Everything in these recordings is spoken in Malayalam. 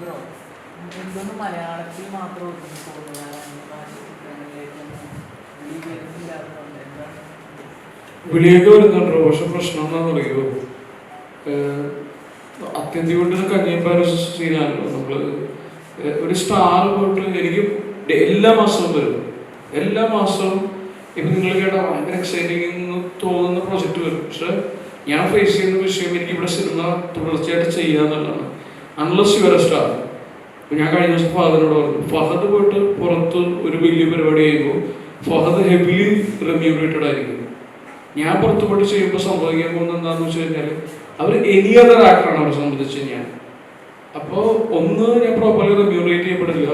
ബ്രോ എനിക്കൊന്ന് മലയാളത്തിൽ മാത്രം ഒതുങ്ങി വിളിയൊക്കെ വരുന്നുണ്ടോ പക്ഷെ പ്രശ്നം എന്താണെന്ന് അറിയോ അത്യന്തികൊണ്ട് കഞ്ഞിപ്പാര സീനാണല്ലോ നമ്മൾ ഏഹ് ഒരു സ്റ്റാർ പോയിട്ട് എനിക്ക് എല്ലാ മാസവും വരും. എല്ലാ മാസവും ഇപ്പൊ നിങ്ങൾ കേട്ടാ ഭയങ്കര എക്സൈറ്റിംഗ് എന്ന് തോന്നുന്ന പ്രൊജക്ട് വരും. പക്ഷെ ഞാൻ ഫേസ് ചെയ്യുന്ന വിഷയം എനിക്ക് ഇവിടെ സിനിമ തുടർച്ചയായിട്ട് ചെയ്യാന്നുള്ളതാണ്. അൺലസ് യുവർ സ്റ്റാർ ഞാൻ കഴിഞ്ഞ ദിവസം ഫഹദിനോട് പറഞ്ഞു ഫഹദ് പോയിട്ട് പുറത്ത് ഒരു വലിയ പരിപാടി ചെയ്യുമ്പോൾ ഫഹദ് ഹെവിലി റെമ്യൂറേറ്റഡ് ആയിരിക്കും. ഞാൻ പുറത്ത് പോയിട്ട് ചെയ്യുമ്പോൾ സംഭവിക്കാൻ പോകുന്നത് എന്താണെന്ന് വെച്ച് കഴിഞ്ഞാൽ അവർ എനി അതർ ആക്ടറാണ് അവരെ സംബന്ധിച്ച് ഞാൻ. അപ്പോൾ ഒന്ന് ഞാൻ പ്രോപ്പർലി റെമ്യൂറേറ്റ് ചെയ്യപ്പെടില്ല.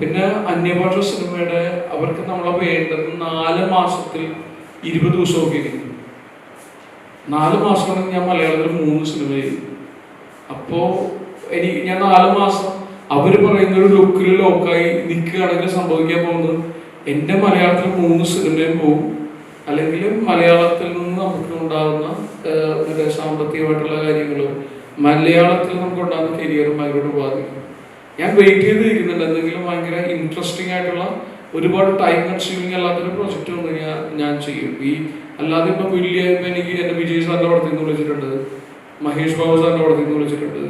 പിന്നെ അന്യഭാഷ സിനിമയുടെ അവർക്ക് നമ്മളെ വേണ്ടത് നാല് മാസത്തിൽ ഇരുപത് ദിവസമൊക്കെ ഇരിക്കും. നാല് മാസമാണെങ്കിൽ ഞാൻ മലയാളത്തിൽ മൂന്ന് സിനിമ ചെയ്തു അപ്പോൾ എനിക്ക് ഞാൻ നാല് മാസം അവർ പറയുന്ന ഒരു ലുക്കിൽ ലോക്കായി നിൽക്കുകയാണെങ്കിൽ സംഭവിക്കാൻ പോകുന്നത്. എന്റെ മലയാളത്തിൽ മൂന്ന് സിനിമയും പോകും അല്ലെങ്കിൽ മലയാളത്തിൽ നിന്ന് നമുക്ക് ഉണ്ടാകുന്ന സാമ്പത്തികമായിട്ടുള്ള കാര്യങ്ങൾ മലയാളത്തിൽ നമുക്ക് ഉണ്ടാകുന്ന കരിയറും ഭയങ്കരമായിട്ട് ബാധിക്കും. ഞാൻ വെയിറ്റ് ചെയ്തിരിക്കുന്നുണ്ട്. എന്തെങ്കിലും ഭയങ്കര ഇൻട്രസ്റ്റിംഗ് ആയിട്ടുള്ള ഒരുപാട് ടൈം കൺസ്യൂമിങ് അല്ലാത്തൊരു പ്രൊജക്റ്റ് വന്നു ഞാൻ ഞാൻ ചെയ്യും. ഈ അല്ലാതെ ഇപ്പം വലിയ എനിക്ക് എന്റെ വിജയ് സാറിന്റെ പടത്തിൽ നിന്ന് വിളിച്ചിട്ടുണ്ട്. മഹേഷ് ബാബു സാറിന്റെ പടത്തിൽ നിന്ന് വിളിച്ചിട്ടുണ്ട്.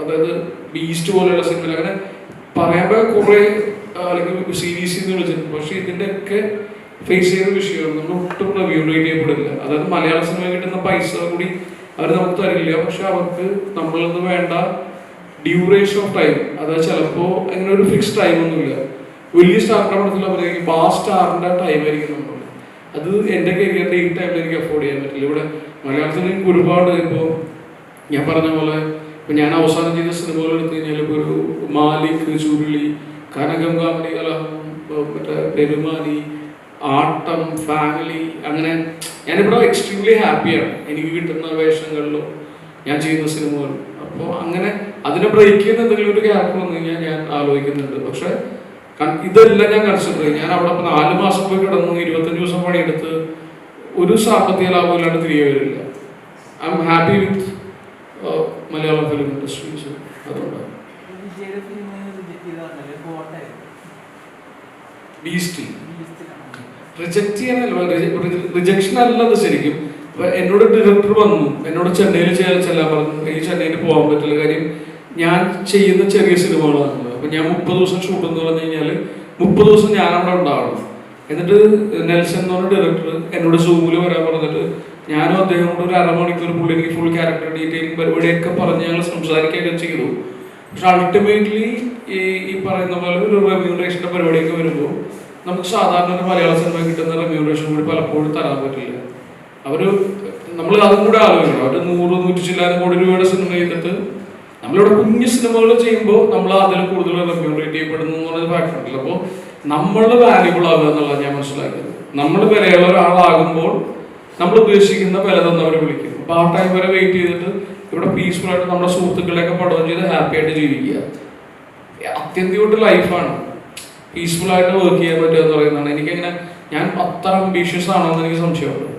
അതായത് ബീസ്റ്റ് പോലെയുള്ള സിനിമയിൽ അങ്ങനെ പറയുമ്പോൾ കുറേ അല്ലെങ്കിൽ സീരീസ് എന്ന് വിളിച്ചിട്ടുണ്ട് പക്ഷേ ഇതിന്റെയൊക്കെ ഫേസ് ചെയ്യുന്ന വിഷയമാണ്. നമ്മൾ ഒട്ടും റെവ്യൂറേറ്റ് ചെയ്യപ്പെടില്ല. അതായത് മലയാള സിനിമ കിട്ടുന്ന പൈസ കൂടി അവർ നമുക്ക് തരില്ല. പക്ഷെ അവർക്ക് നമ്മളിൽ നിന്ന് വേണ്ട ഡ്യൂറേഷൻ ഓഫ് ടൈം അതായത് ചിലപ്പോൾ അങ്ങനെ ഒരു ഫിക്സ് ടൈം ഒന്നുമില്ല വലിയ സ്റ്റാറിന്റെ പടത്തിൽ പറയുകയാണെങ്കിൽ ആ സ്റ്റാറിന്റെ ടൈം ആയിരിക്കും നമ്മൾ അത് എന്റെ കരിയറിന്റെ ഈ ടൈമിൽ എനിക്ക് അഫോർഡ് ചെയ്യാൻ പറ്റില്ല. ഇവിടെ മലയാളത്തിൽ ഒരുപാട് ഇപ്പോൾ ഞാൻ പറഞ്ഞ പോലെ ഇപ്പൊ ഞാൻ അവസാനം ചെയ്ത സിനിമകൾ എടുത്തു കഴിഞ്ഞാൽ ഇപ്പോൾ ഒരു മാലിക് ചുരുളി കനകം കാമഡി മറ്റേ പെരുമാനി ആട്ടം ഫാമിലി അങ്ങനെ ഞാനിവിടെ എക്സ്ട്രീംലി ഹാപ്പിയാണ് എനിക്ക് കിട്ടുന്ന വേഷങ്ങളിലും ഞാൻ ചെയ്യുന്ന സിനിമകളും. അപ്പോൾ അങ്ങനെ അതിനെ ബ്രേക്ക് ചെയ്യുന്ന എന്തെങ്കിലും ഒരു ക്യാരക്ടർ വന്നു കഴിഞ്ഞാൽ ഞാൻ ആലോചിക്കുന്നുണ്ട്. പക്ഷെ ഇതെല്ലാം ഞാൻ കൺസിഡർ ചെയ്യും ഞാൻ അവിടെ നാല് മാസം പോയി കിടന്നു ഇരുപത്തഞ്ച് ദിവസം പണിയെടുത്ത് ഒരു സാമ്പത്തിക ലാഭം ഇല്ലാണ്ട് തിരികെ വരില്ല. I am happy with Malayalam film industries ബീസ്റ്റി ചെയ്യാനല്ല റിജക്ഷൻ അല്ല അത് ശരിക്കും. എന്നോട് ഡയറക്ടർ വന്നു. എന്നോട് ചെന്നൈയിൽ ചെയ്യാൻ ചെല്ലാൻ പറഞ്ഞു. എനിക്ക് ചെന്നൈയിൽ പോകാൻ പറ്റില്ല. കാര്യം ഞാൻ ചെയ്യുന്ന ചെറിയ സിനിമകളാണ് അപ്പൊ ഞാൻ മുപ്പത് ദിവസം ഷൂട്ട് എന്ന് പറഞ്ഞു കഴിഞ്ഞാൽ മുപ്പത് ദിവസം ഞാൻ അവിടെ ഉണ്ടാവണം. എന്നിട്ട് നെൽസൺ എന്ന് പറഞ്ഞ ഡയറക്ടർ എന്നോട് സൂമിൽ വരാൻ പറഞ്ഞിട്ട് ഞാനും അദ്ദേഹം കൂടെ ഒരു അരമണിക്കൂർ പുള്ളി എനിക്ക് ഫുൾ ക്യാരക്ടർ ഡീറ്റെയിലിംഗ് പരിപാടിയൊക്കെ പറഞ്ഞ് ഞങ്ങൾ സംസാരിക്കുകയൊക്കെ ചെയ്തു. പക്ഷെ അൾട്ടിമേറ്റ്ലി ഈ ഈ പറയുന്ന പോലെ ഒരു റെമ്യൂണറേഷന്റെ പരിപാടിയൊക്കെ വരുമ്പോൾ നമുക്ക് സാധാരണ ഒരു മലയാള സിനിമ കിട്ടുന്ന റെമ്യൂണറേഷൻ കൂടി പലപ്പോഴും തരാൻ പറ്റില്ല. അവർ നമ്മൾ അതും കൂടെ ആലോചിക്കണം. അവർ നൂറ് നൂറ്റി ചില്ലാനും കോടി രൂപയുടെ സിനിമ ചെയ്തിട്ട് നമ്മളിവിടെ കുഞ്ഞു സിനിമകൾ ചെയ്യുമ്പോൾ നമ്മൾ അതിൽ കൂടുതൽ റെമ്യൂണറേറ്റ് ചെയ്യപ്പെടുന്നു എന്നുള്ളത് ഫാക്ടർ ഉണ്ടല്ലോ. അപ്പോൾ നമ്മൾ വാല്യൂബിൾ ആവുക എന്നുള്ളതാണ് ഞാൻ മനസ്സിലാക്കിയത് നമ്മൾ വിലയുള്ള ഒരാളാകുമ്പോൾ നമ്മൾ ഉദ്ദേശിക്കുന്ന പലതെന്ന് അവർ വിളിക്കും അപ്പൊ ആ ടൈം വരെ വെയിറ്റ് ചെയ്തിട്ട് ഇവിടെ പീസ്ഫുൾ ആയിട്ട് നമ്മുടെ സുഹൃത്തുക്കളെയൊക്കെ പഠനം ചെയ്ത് ഹാപ്പി ആയിട്ട് ജീവിക്കുക. അത്യന്തികമായിട്ട് ലൈഫാണ് പീസ്ഫുൾ ആയിട്ട് വർക്ക് ചെയ്യാൻ പറ്റുക എന്ന് പറയുന്നതാണ്. എനിക്കങ്ങനെ ഞാൻ അത്ര അംബീഷ്യസ് ആണോ എന്ന് എനിക്ക് സംശയമുണ്ട്.